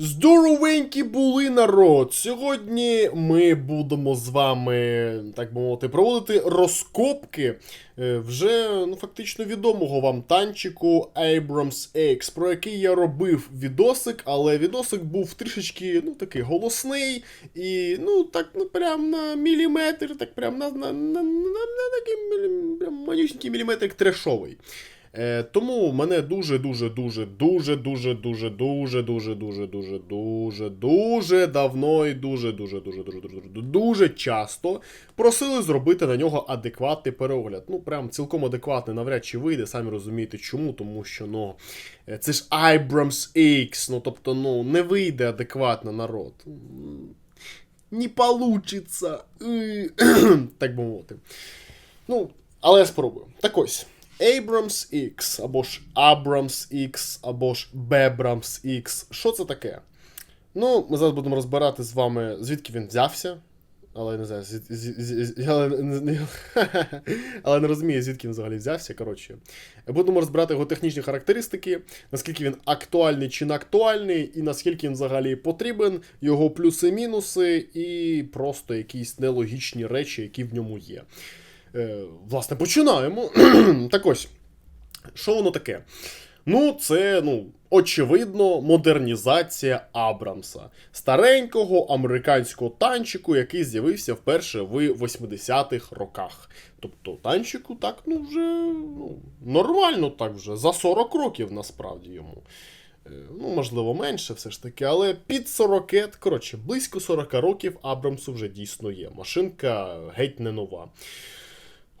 Здоровенькі були народ! Сьогодні ми будемо з вами, так би мовити, проводити розкопки е, вже ну, фактично відомого вам танчику Abrams X, про який я робив відосик, але відосик був трішечки ну, такий голосний і ну так ну, прям на міліметр, так прям на, на, на, на, на такий прям манюсінький міліметр трешовий. Е, тому мене дуже, дуже, дуже, дуже, дуже, дуже, дуже, дуже, дуже, дуже, дуже, давно і дуже, дуже, дуже, дуже, дуже, дуже, часто просили зробити на нього адекватний переогляд. Ну, прям цілком адекватний, навряд чи вийде, самі розумієте чому, тому що ну. е, Це ж Abrams X, ну тобто, ну, не вийде адекватно народ. Не получиться. Е, Так би мовити. Ну, але я спробую. Так ось. Abrams X, або ж Abrams X, або ж Bebrams X. Що це таке? Ну, ми зараз будемо розбирати з вами, звідки він взявся. Але я не знаю, зі- зі- але, не- не- але не розумію, звідки він взагалі взявся. Коротше, будемо розбирати його технічні характеристики, наскільки він актуальний чи не актуальний, і наскільки він взагалі потрібен, його плюси-мінуси, і просто якісь нелогічні речі, які в ньому є. Е, власне, починаємо. так ось, що воно таке? Ну, це, ну, очевидно, модернізація Абрамса, старенького американського танчику, який з'явився вперше в 80-х роках. Тобто танчику так, ну, вже ну, нормально так вже, за 40 років насправді йому. Е, Ну, можливо, менше все ж таки, але під 40, коротше, близько 40 років Абрамсу вже дійсно є. Машинка геть не нова.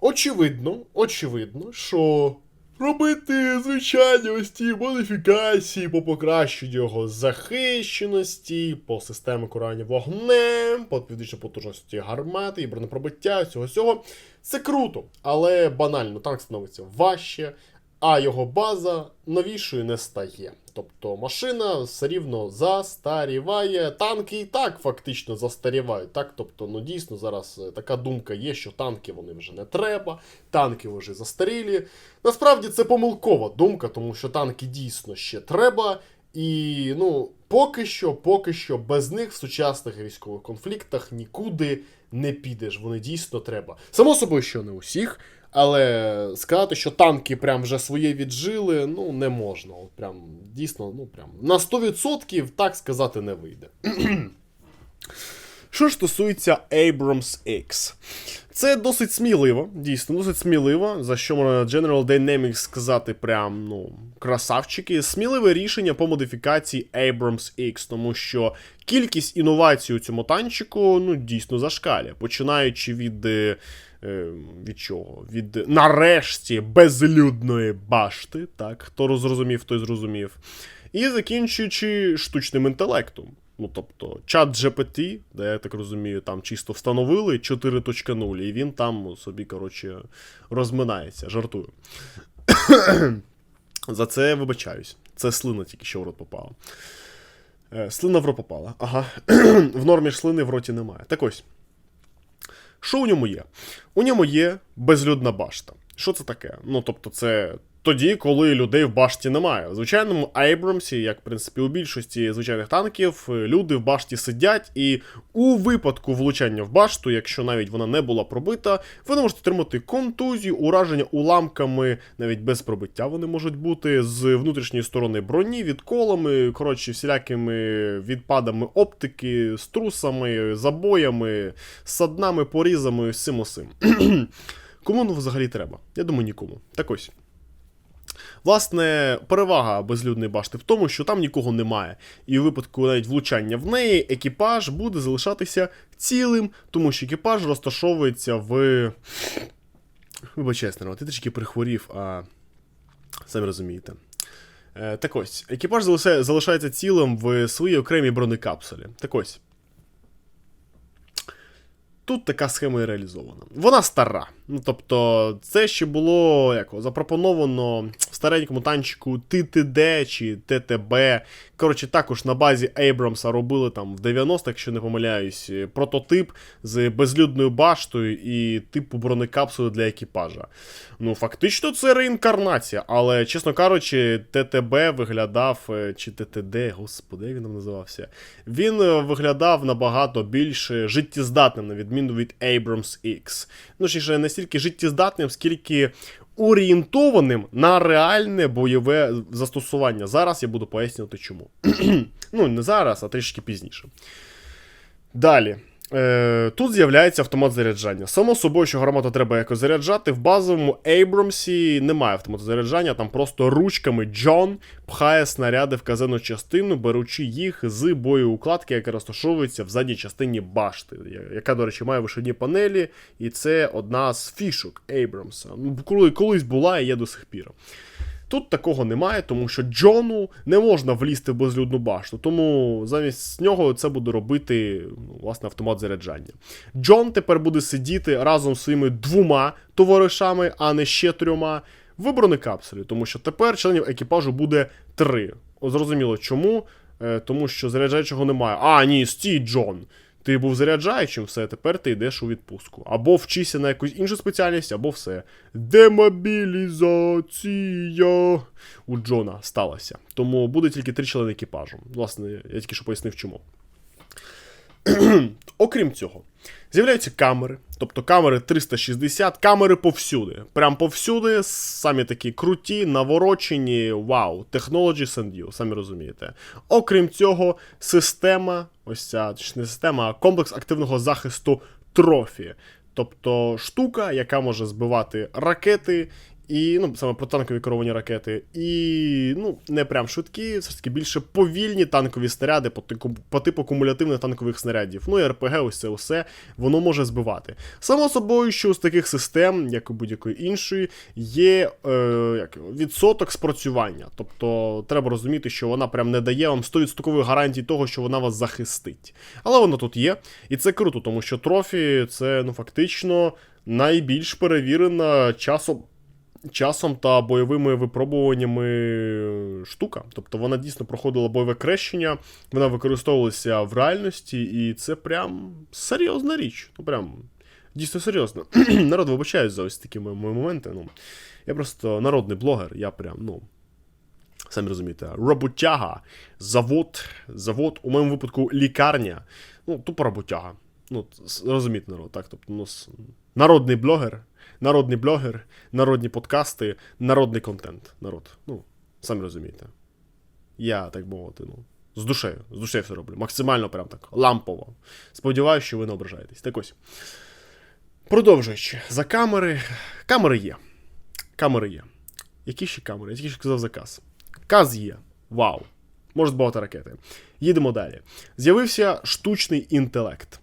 Очевидно, очевидно, що робити звичайні ось ті модифікації по покращенню його захищеності, по системі керування вогнем, по підвищенню потужності гармати і бронепробиття, всього всього. Це круто, але банально танк становиться важче, а його база новішою не стає. Тобто машина все рівно застаріває. Танки і так фактично застарівають. Так? Тобто, ну дійсно зараз е, така думка є, що танки вони вже не треба, танки вже застарілі. Насправді це помилкова думка, тому що танки дійсно ще треба. І ну, поки що, поки що без них в сучасних військових конфліктах нікуди не підеш. Вони дійсно треба. Само собою, що не усіх. Але сказати, що танки прям вже своє віджили, ну не можна. От прям дійсно, ну прям на 100% так сказати не вийде. Що ж стосується Abrams X, це досить сміливо, дійсно, досить сміливо, за що можна General Dynamics сказати прям, ну, красавчики. Сміливе рішення по модифікації Abrams X, тому що кількість інновацій у цьому танчику, ну, дійсно зашкалює, починаючи від. Е, Від чого? Від нарешті безлюдної башти, так, хто зрозумів, той зрозумів. І закінчуючи штучним інтелектом. Ну, тобто, чат GPT, де я так розумію, там чисто встановили 4.0, і він там собі, коротше, розминається, жартую. За це вибачаюсь. Це слина тільки що в рот попала. Е, слина в рот попала. Ага. в нормі ж слини в роті немає. Так ось. Що у ньому є? У ньому є безлюдна башта. Що це таке? Ну, тобто, це тоді, коли людей в башті немає. В звичайному Айбрамсі, як в принципі у більшості звичайних танків, люди в башті сидять, і у випадку влучання в башту, якщо навіть вона не була пробита, ви можете отримати контузію, ураження уламками, навіть без пробиття вони можуть бути з внутрішньої сторони броні, відколами, коротше, всілякими відпадами оптики, струсами, забоями, саднами, порізами, цим усім. Кому воно взагалі треба? Я думаю, нікому. Так ось. Власне, перевага безлюдної башти в тому, що там нікого немає, і у випадку навіть влучання в неї екіпаж буде залишатися цілим, тому що екіпаж розташовується в. Вибачайте, народ, я трішки прихворів, а самі розумієте. Е, так ось, екіпаж залишається цілим в своїй окремій бронекапсулі. Так ось. Тут така схема і реалізована. Вона стара. Ну, тобто, це ще було як, запропоновано в старенькому танчику ТТД чи ТТБ. Коротше, також на базі Ейбрамса робили там в 90-х, якщо не помиляюсь, прототип з безлюдною баштою і типу бронекапсули для екіпажа. Ну, фактично, це реінкарнація, але, чесно кажучи, ТТБ виглядав, е, чи ТТД, господи, він там називався. Він е, виглядав набагато більш е, життєздатним, на відміну від Abrams X. Ну, ще не стільки життєздатним, скільки орієнтованим на реальне бойове застосування. Зараз я буду пояснювати чому. ну, не зараз, а трішки пізніше. Далі. Е, Тут з'являється автомат заряджання. Само собою, що гармату треба якось заряджати. В базовому Ейбрамсі немає автомату заряджання, там просто ручками Джон пхає снаряди в казенну частину, беручи їх з боєукладки, яка розташовується в задній частині башти, яка, до речі, має вишивні панелі, і це одна з фішок Ейбрамса. Ну, коли колись була і є до сих пір. Тут такого немає, тому що Джону не можна влізти в безлюдну башту, тому замість нього це буде робити ну, власне автомат заряджання. Джон тепер буде сидіти разом з своїми двома товаришами, а не ще трьома, в бронекапсулі, тому що тепер членів екіпажу буде три. Зрозуміло чому? Е, тому що заряджаючого немає. А, ні, стій, Джон. Ти був заряджаючим, все, тепер ти йдеш у відпустку. Або вчися на якусь іншу спеціальність, або все. Демобілізація у Джона сталася. Тому буде тільки три члени екіпажу. Власне, я тільки що пояснив чому. Окрім цього, з'являються камери, тобто камери 360, камери повсюди. Прям повсюди, самі такі круті, наворочені, вау, technology send you, самі розумієте. Окрім цього, система, ось ця не система, а комплекс активного захисту трофі. Тобто штука, яка може збивати ракети і ну, саме протанкові керовані ракети, і ну, не прям швидкі, все ж таки більше повільні танкові снаряди по, типу, по типу кумулятивних танкових снарядів. Ну і РПГ, ось це усе воно може збивати. Само собою, що з таких систем, як і будь-якої іншої, є е, як, відсоток спрацювання. Тобто треба розуміти, що вона прям не дає вам 100% гарантії того, що вона вас захистить. Але воно тут є. І це круто, тому що трофі це ну, фактично найбільш перевірена часом часом та бойовими випробуваннями штука. Тобто вона дійсно проходила бойове крещення, вона використовувалася в реальності, і це прям серйозна річ. Ну прям дійсно серйозно. Народ вибачаюсь за ось такі мої моменти. Ну, Я просто народний блогер, я прям, ну. Самі розумієте, роботяга, завод, завод, у моєму випадку лікарня. Ну, тупо роботяга. Ну, розумієте, народ, так? Тобто, ну, народний блогер, народний блогер, народні подкасти, народний контент. Народ. Ну, самі розумієте. Я, так мовити, ну, з душею, з душею все роблю. Максимально прям так лампово. Сподіваюся, що ви не ображаєтесь. Так ось. Продовжуючи, за камери. Камери є. Камери є. Які ще камери? Я що казав заказ. Каз є. Вау. Може збивати ракети. Їдемо далі. З'явився штучний інтелект.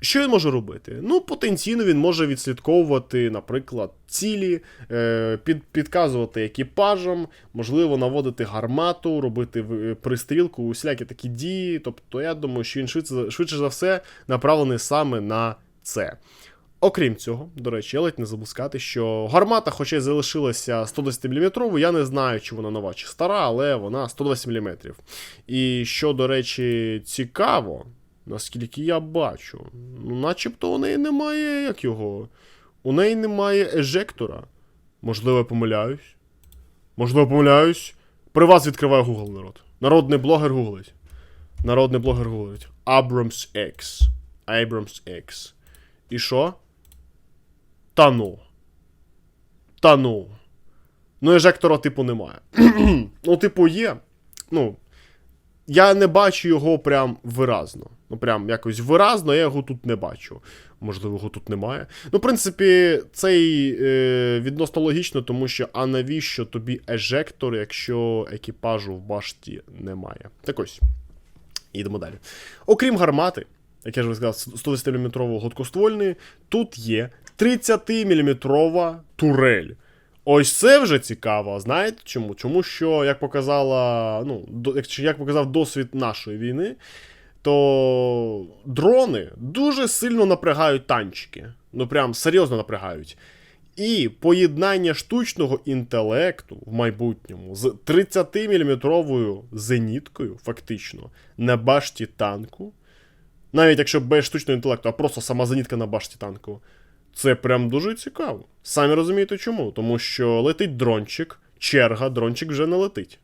Що він може робити? Ну, потенційно він може відслідковувати, наприклад, цілі, е, під, підказувати екіпажам, можливо, наводити гармату, робити пристрілку, усілякі такі дії. Тобто, я думаю, що він швидше, швидше за все направлений саме на це. Окрім цього, до речі, я ледь не забув сказати, що гармата, хоча й залишилася 110 мм, я не знаю, чи вона нова чи стара, але вона 120 мм. І що, до речі, цікаво, наскільки я бачу. Ну, начебто у неї немає як його. У неї немає ежектора. Можливо, я помиляюсь. Можливо, помиляюсь. При вас відкриваю Google народ. Народний блогер гуглить. Народний блогер гуглить. Abrams X. Abrams X. І що? Та ну. Та ну. Ну, ежектора, типу, немає. ну, типу, є. Ну, я не бачу його прям виразно. Ну, прям якось виразно, я його тут не бачу. Можливо, його тут немає. Ну, в принципі, це е, відносно логічно, тому що а навіщо тобі ежектор, якщо екіпажу в башті немає? Так ось. Йдемо далі. Окрім гармати, як я ж сказав, 110-мм гладкоствольної, тут є 30-мм турель. Ось це вже цікаво. Знаєте чому? Чому що, як показала, ну, як показав досвід нашої війни, то дрони дуже сильно напрягають танчики. Ну прям серйозно напрягають. І поєднання штучного інтелекту в майбутньому з 30-мм зеніткою, фактично, на башті танку. Навіть якщо без штучного інтелекту, а просто сама зенітка на башті танку. Це прям дуже цікаво. Самі розумієте чому? Тому що летить дрончик, черга, дрончик вже не летить.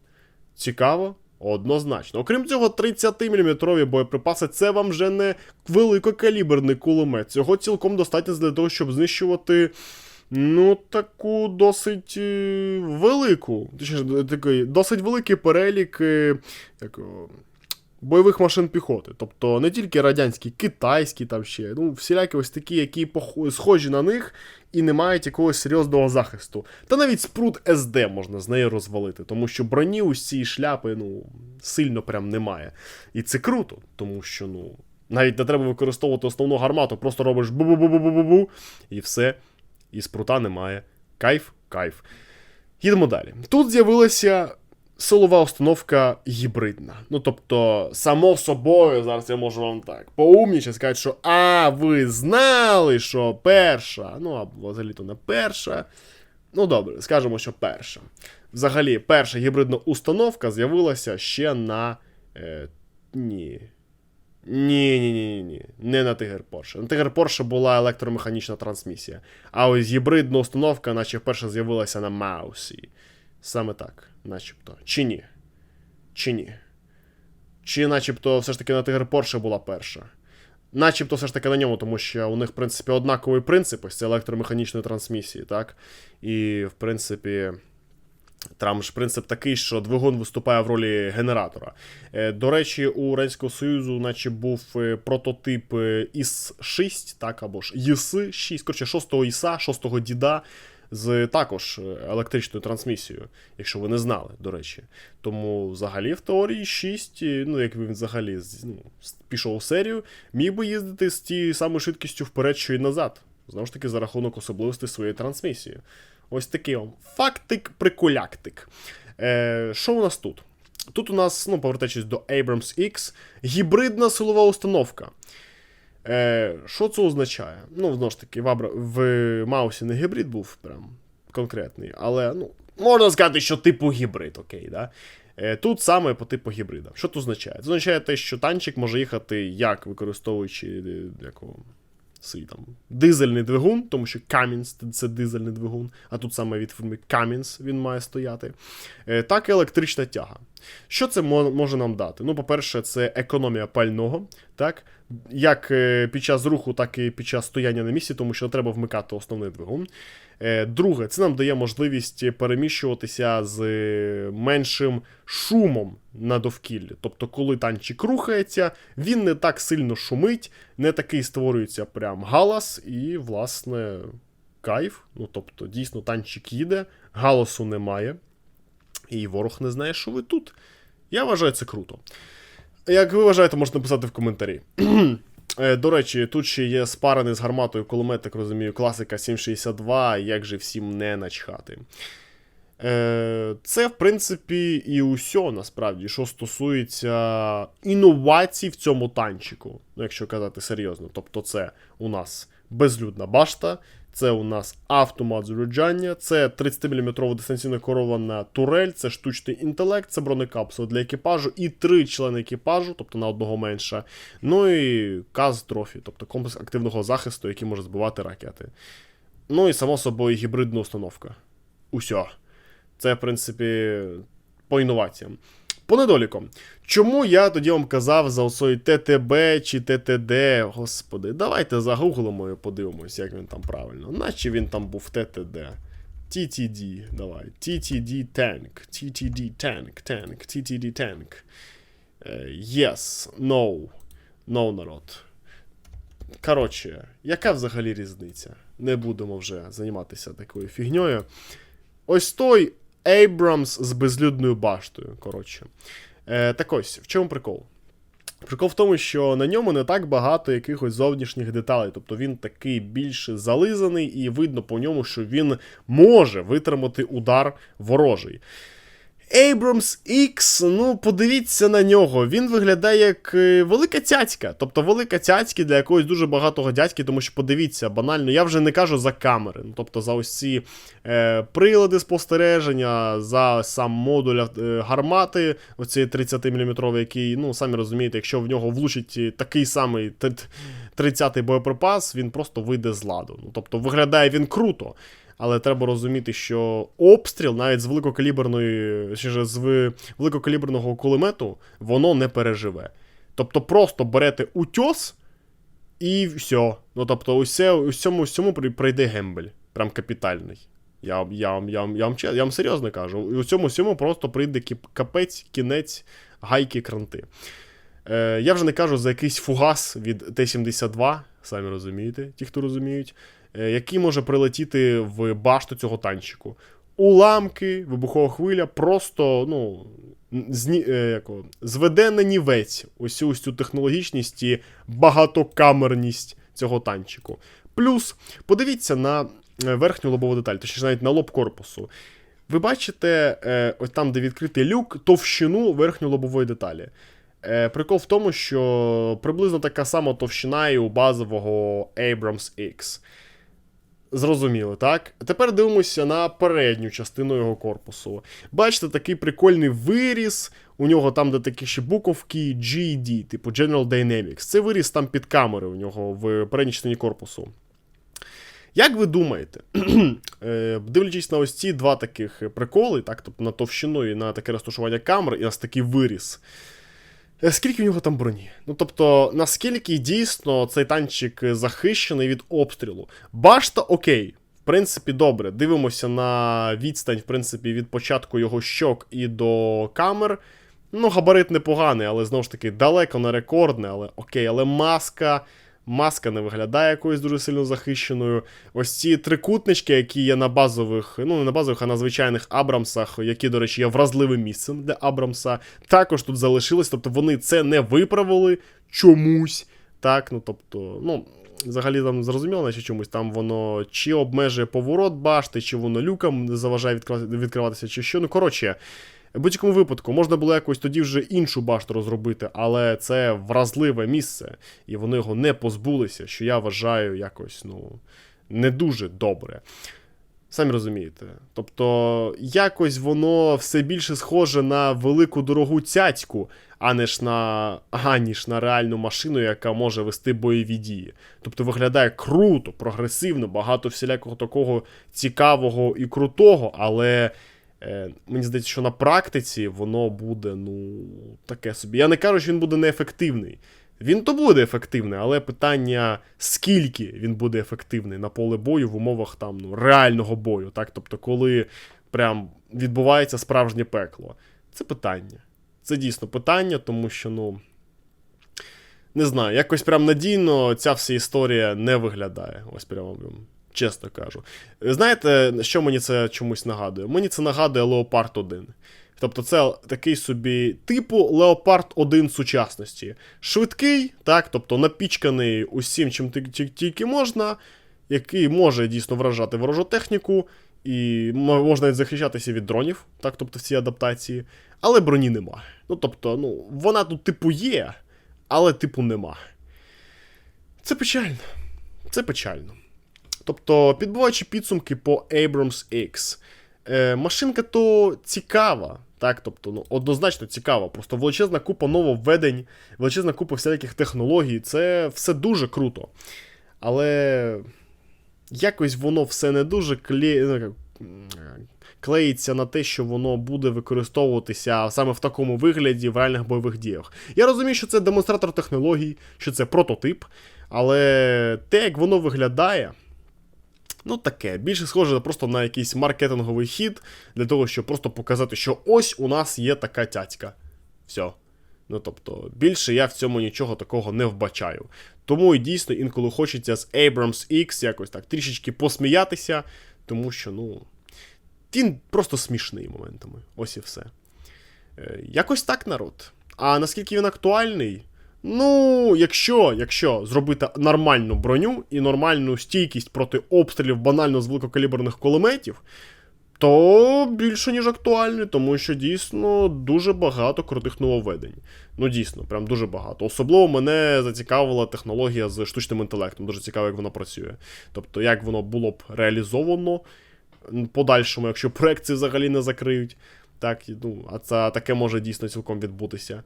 Цікаво? Однозначно. Окрім цього, 30-мм боєприпаси це вам вже не великокаліберний кулемет. Цього цілком достатньо для того, щоб знищувати. Ну, таку досить е, велику, досить великий перелік е, як, бойових машин піхоти. Тобто не тільки радянські, китайські там ще, ну, всілякі ось такі, які схожі на них і не мають якогось серйозного захисту. Та навіть спрут СД можна з нею розвалити, тому що броні у цієї шляпи ну, сильно прям немає. І це круто, тому що ну, навіть не треба використовувати основну гармату, просто робиш бу-бу-бу-бу-бу-бу, і все, і спрута немає. Кайф, кайф. Їдемо далі. Тут з'явилася силова установка гібридна. Ну тобто, само собою, зараз я можу вам так поумніше сказати, що а, ви знали, що перша, ну або взагалі-то не перша. Ну добре, скажемо, що перша. Взагалі, перша гібридна установка з'явилася ще на. Е. Ні, ні, ні, ні, ні. Не на Тигр Порше. На Тигр Порше була електромеханічна трансмісія. А ось гібридна установка, наче вперше з'явилася на Маусі. Саме так, начебто. Чи ні? Чи ні? Чи начебто все ж таки на Тигр Порше була перша? Начебто все ж таки на ньому, тому що у них, в принципі, однаковий принцип, ось це електромеханічної трансмісії, так? І, в принципі. Там ж принцип такий, що двигун виступає в ролі генератора. Е, До речі, у Радянського Союзу, наче був е, прототип е, ІС-6, так, або ж ЄС-6, коротше, 6-го ІСа, 6-го діда з також е, електричною трансмісією, якщо ви не знали, до речі. Тому взагалі в теорії 6, е, ну як він взагалі ну, пішов у серію, міг би їздити з тією самою швидкістю вперед, що й назад. Знову ж таки, за рахунок особливостей своєї трансмісії. Ось такий вам фактик-прикуляктик. Е, що у нас тут? Тут у нас, ну, повертаючись до Abrams X, гібридна силова установка. Е, що це означає? Ну, знову ж таки, в, Абра... в Маусі не гібрид був прям конкретний, але ну, можна сказати, що типу гібрид, окей, да? Е, тут саме по типу гібрида. Що це означає? Це означає те, що танчик може їхати як використовуючи е, якого, свій там дизельний двигун, тому що Камінс це дизельний двигун, а тут саме від фірми Камінс він має стояти, е, так і електрична тяга. Що це може нам дати? Ну, по-перше, це економія пального, так? Як е, під час руху, так і під час стояння на місці, тому що не треба вмикати основний двигун. Е, Друге, це нам дає можливість переміщуватися з е, меншим шумом на довкіллі. Тобто, коли танчик рухається, він не так сильно шумить, не такий створюється прям галас, і, власне, кайф. Ну, тобто, дійсно, танчик їде, галасу немає, і ворог не знає, що ви тут. Я вважаю це круто. Як ви вважаєте, можете написати в коментарі. Е, До речі, тут ще є спарений з гарматою кулемет, так розумію, класика 762, як же всім не начхати. Е, Це, в принципі, і усе насправді, що стосується інновацій в цьому танчику, ну, якщо казати серйозно. Тобто, це у нас безлюдна башта, це у нас автомат заряджання, це 30-мм дистанційно керована турель, це штучний інтелект, це бронекапсула для екіпажу і три члени екіпажу, тобто на одного менше. Ну і каз трофі, тобто комплекс активного захисту, який може збивати ракети. Ну і само собою гібридна установка. Усьо. Це, в принципі, по інноваціям. По недолікам. Чому я тоді вам казав за оцей ТТБ чи ТТД? Господи, давайте загуглимо і подивимось, як він там правильно. Наче він там був ТТД. TTD, давай. TTD Tank. TTD Tank, Tank, TTD Tank. Yes, no. No, народ. Коротше, яка взагалі різниця? Не будемо вже займатися такою фігньою. Ось той Abrams з безлюдною баштою. Коротше. Е, так ось, в чому прикол? Прикол в тому, що на ньому не так багато якихось зовнішніх деталей. Тобто він такий більш зализаний, і видно по ньому, що він може витримати удар ворожий. Abrams X, ну подивіться на нього. Він виглядає як е, велика цяцька. Тобто велика цяцька для якогось дуже багатого дядьки, тому що подивіться, банально, я вже не кажу за камери. Ну, тобто за ось ці е, прилади спостереження, за сам модуль е, гармати, оцей 30-мм, який, ну, самі розумієте, якщо в нього влучить е, такий самий 30-й боєприпас, він просто вийде з ладу. Ну, тобто виглядає він круто. Але треба розуміти, що обстріл навіть з великокаліберної, чи з великокаліберного кулемету, воно не переживе. Тобто просто берете утьос і все. Ну тобто, усе, усьому всьому прийде гембель. Прям капітальний. Я я, я, я, вам, я вам серйозно кажу. У цьому всьому просто прийде капець, кінець, гайки, кранти. Е, Я вже не кажу за якийсь фугас від Т-72, самі розумієте, ті, хто розуміють. Е, який може прилетіти в башту цього танчику. Уламки, вибухова хвиля, просто ну, зні, е, яко, зведе на нівець ось цю технологічність і багатокамерність цього танчику. Плюс, подивіться на е, верхню лобову деталь, точніше навіть на лоб корпусу. Ви бачите, ось там, де відкритий люк, товщину верхньої лобової деталі. Прикол в тому, що приблизно така сама товщина і у базового Abrams X. Зрозуміло, так? Тепер дивимося на передню частину його корпусу. Бачите, такий прикольний виріс. У нього там, де такі ще буковки GD, типу General Dynamics. Це виріс там під камери у нього в передній частині корпусу. Як ви думаєте, е, дивлячись на ось ці два таких приколи, так, тобто на товщину і на таке розташування камер, і на такий виріс. Е, скільки в нього там броні? Ну тобто, наскільки дійсно цей танчик захищений від обстрілу? Башта окей. В принципі, добре. Дивимося на відстань, в принципі, від початку його щок і до камер. Ну, габарит непоганий, але знову ж таки далеко не рекордне, але окей, але маска. Маска не виглядає якоюсь дуже сильно захищеною. Ось ці трикутнички, які є на базових, ну не на базових, а на звичайних Абрамсах, які, до речі, є вразливим місцем для Абрамса, також тут залишились. Тобто вони це не виправили чомусь. Так, ну тобто, ну. Взагалі там зрозуміло, наче чомусь там воно чи обмежує поворот башти, чи воно люкам заважає відкриватися, чи що. Ну, коротше, в будь-якому випадку можна було якось тоді вже іншу башту розробити, але це вразливе місце, і вони його не позбулися, що я вважаю якось ну, не дуже добре. Самі розумієте. Тобто, якось воно все більше схоже на велику дорогу цяцьку, а не ж на аніж на реальну машину, яка може вести бойові дії. Тобто виглядає круто, прогресивно, багато всілякого такого цікавого і крутого, але. Е, мені здається, що на практиці воно буде, ну, таке собі. Я не кажу, що він буде неефективний. Він то буде ефективний, але питання, скільки він буде ефективний на поле бою в умовах там, ну, реального бою. так? Тобто, коли прям відбувається справжнє пекло. Це питання. Це дійсно питання, тому що, ну. Не знаю, якось прям надійно ця вся історія не виглядає. Ось прямо чесно кажу. Знаєте, що мені це чомусь нагадує? Мені це нагадує Леопард 1. Тобто це такий собі типу Леопард 1 сучасності. Швидкий, так, тобто напічканий усім, чим тільки можна, який може дійсно вражати ворожу техніку, і можна захищатися від дронів, так, тобто в цій адаптації, але броні нема. Ну, тобто, ну, вона тут, типу, є, але, типу, нема. Це печально. Це печально. Тобто, підбиваючи підсумки по Abrams X, е, машинка то цікава. Так, тобто, ну, однозначно цікава. Просто величезна купа нововведень, величезна купа всяких технологій. Це все дуже круто. Але якось воно все не дуже кле... Ну, клеїться на те, що воно буде використовуватися саме в такому вигляді в реальних бойових діях. Я розумію, що це демонстратор технологій, що це прототип, але те, як воно виглядає. Ну, таке, більше схоже просто на якийсь маркетинговий хід для того, щоб просто показати, що ось у нас є така тятька. Все. Ну, тобто, більше я в цьому нічого такого не вбачаю. Тому і дійсно інколи хочеться з Abrams X якось так трішечки посміятися, тому що, ну, він просто смішний моментами. Ось і все. Е, якось так народ. А наскільки він актуальний? Ну, якщо якщо зробити нормальну броню і нормальну стійкість проти обстрілів банально з великокаліберних кулеметів, то більше ніж актуальний, тому що дійсно дуже багато крутих нововведень. Ну дійсно, прям дуже багато. Особливо мене зацікавила технологія з штучним інтелектом. Дуже цікаво, як вона працює. Тобто, як воно було б реалізовано подальшому, якщо проекти взагалі не закриють. Так, ну, а це таке може дійсно цілком відбутися.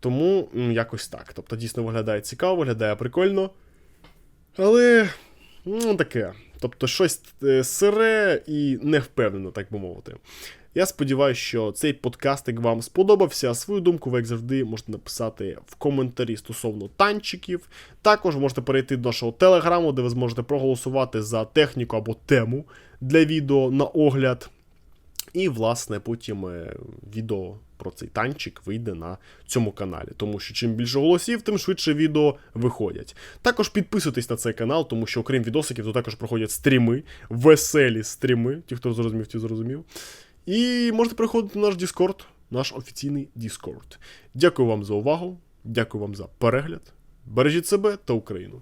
Тому якось так. Тобто, дійсно виглядає цікаво, виглядає прикольно. Але ну, таке. Тобто, щось е, сире і невпевнено, так би мовити. Я сподіваюся, що цей подкастик вам сподобався. Свою думку ви, як завжди, можете написати в коментарі стосовно танчиків. Також можете перейти до нашого телеграму, де ви зможете проголосувати за техніку або тему для відео на огляд. І, власне, потім е, відео про цей танчик вийде на цьому каналі. Тому що чим більше голосів, тим швидше відео виходять. Також підписуйтесь на цей канал, тому що окрім відосиків, тут також проходять стріми, веселі стріми. Ті, хто зрозумів, ті зрозумів. І можете приходити на наш Discord, наш офіційний Discord. Дякую вам за увагу, дякую вам за перегляд. Бережіть себе та Україну.